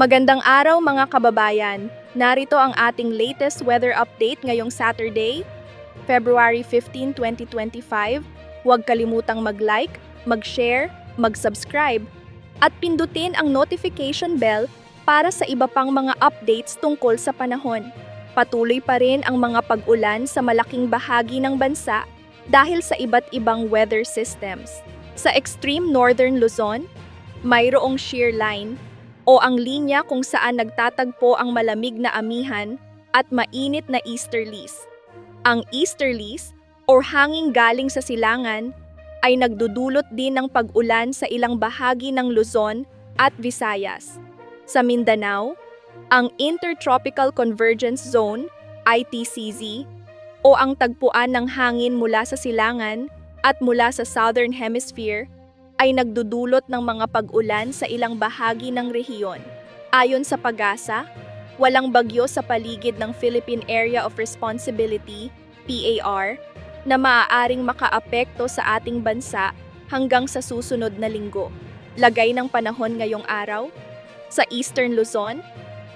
Magandang araw mga kababayan. Narito ang ating latest weather update ngayong Saturday, February 15, 2025. Huwag kalimutang mag-like, mag-share, mag-subscribe, at pindutin ang notification bell para sa iba pang mga updates tungkol sa panahon. Patuloy pa rin ang mga pag-ulan sa malaking bahagi ng bansa dahil sa iba't ibang weather systems. Sa extreme northern Luzon, mayroong shear line o ang linya kung saan nagtatagpo ang malamig na amihan at mainit na easterlies. Ang easterlies or hanging galing sa silangan ay nagdudulot din ng pag-ulan sa ilang bahagi ng Luzon at Visayas. Sa Mindanao, ang Intertropical Convergence Zone, ITCZ, o ang tagpuan ng hangin mula sa silangan at mula sa Southern Hemisphere ay nagdudulot ng mga pag-ulan sa ilang bahagi ng rehiyon. Ayon sa PAGASA, walang bagyo sa paligid ng Philippine Area of Responsibility, PAR, na maaaring makaapekto sa ating bansa hanggang sa susunod na linggo. Lagay ng panahon ngayong araw, sa Eastern Luzon,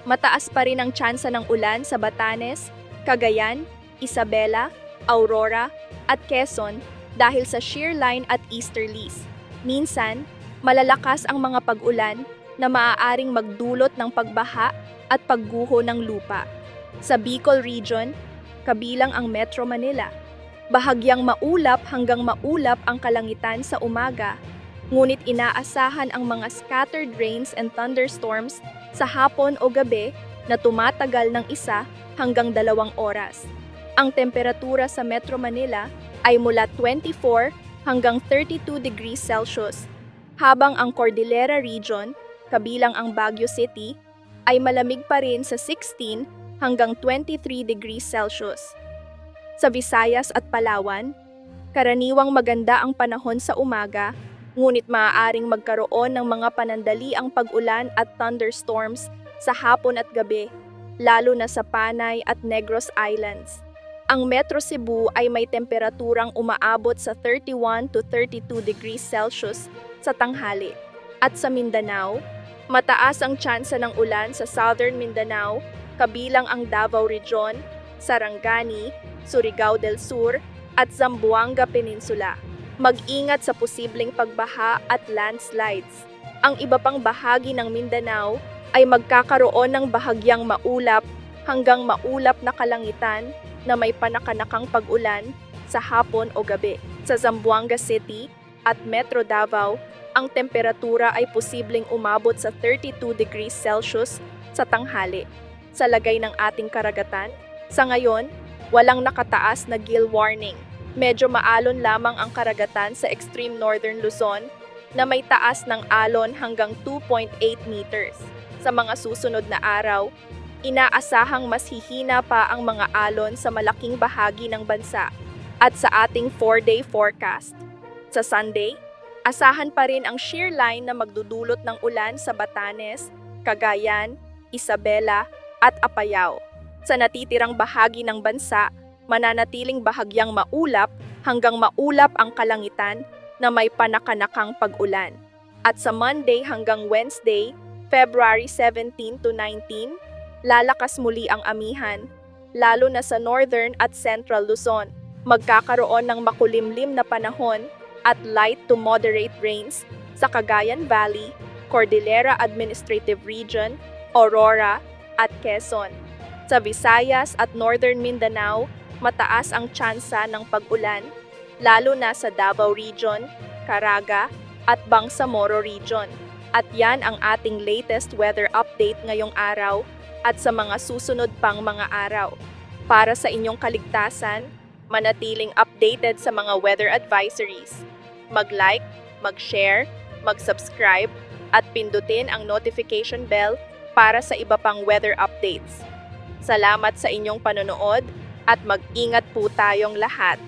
mataas pa rin ang tsansa ng ulan sa Batanes, Cagayan, Isabela, Aurora, at Quezon dahil sa shear line at easterlies. Minsan, malalakas ang mga pag-ulan na maaaring magdulot ng pagbaha at pagguho ng lupa. Sa Bicol Region, kabilang ang Metro Manila, bahagyang maulap hanggang maulap ang kalangitan sa umaga, ngunit inaasahan ang mga scattered rains and thunderstorms sa hapon o gabi na tumatagal ng isa hanggang dalawang oras. Ang temperatura sa Metro Manila ay mula 24 hanggang 32 degrees Celsius, habang ang Cordillera Region, kabilang ang Baguio City, ay malamig pa rin sa 16 hanggang 23 degrees Celsius. Sa Visayas at Palawan, karaniwang maganda ang panahon sa umaga, ngunit maaaring magkaroon ng mga panandaliang pag-ulan at thunderstorms sa hapon at gabi, lalo na sa Panay at Negros Islands. Ang Metro Cebu ay may temperaturang umaabot sa 31 to 32 degrees Celsius sa tanghali. At sa Mindanao, mataas ang tsansa ng ulan sa Southern Mindanao, kabilang ang Davao Region, Sarangani, Surigao del Sur, at Zamboanga Peninsula. Mag-ingat sa posibleng pagbaha at landslides. Ang iba pang bahagi ng Mindanao ay magkakaroon ng bahagyang maulap hanggang maulap na kalangitan na may panakanakang pag-ulan sa hapon o gabi. Sa Zamboanga City at Metro Davao, ang temperatura ay posibleng umabot sa 32 degrees Celsius sa tanghali. Sa lagay ng ating karagatan, sa ngayon, walang nakataas na gill warning. Medyo maalon lamang ang karagatan sa extreme northern Luzon na may taas ng alon hanggang 2.8 meters. Sa mga susunod na araw, inaasahang mas hihina pa ang mga alon sa malaking bahagi ng bansa at sa ating 4-day forecast. Sa Sunday, asahan pa rin ang shear line na magdudulot ng ulan sa Batanes, Cagayan, Isabela at Apayao. Sa natitirang bahagi ng bansa, mananatiling bahagyang maulap hanggang maulap ang kalangitan na may panakanakang pag-ulan. At sa Monday hanggang Wednesday, February 17 to 19, lalakas muli ang amihan, lalo na sa northern at central Luzon. Magkakaroon ng makulimlim na panahon at light to moderate rains sa Cagayan Valley, Cordillera Administrative Region, Aurora, at Quezon. Sa Visayas at Northern Mindanao, mataas ang tsansa ng pag-ulan, lalo na sa Davao Region, Caraga, at Bangsamoro Region. At yan ang ating latest weather update ngayong araw at sa mga susunod pang mga araw. Para sa inyong kaligtasan, manatiling updated sa mga weather advisories. Mag-like, mag-share, mag-subscribe, at pindutin ang notification bell para sa iba pang weather updates. Salamat sa inyong panonood at mag-ingat po tayong lahat.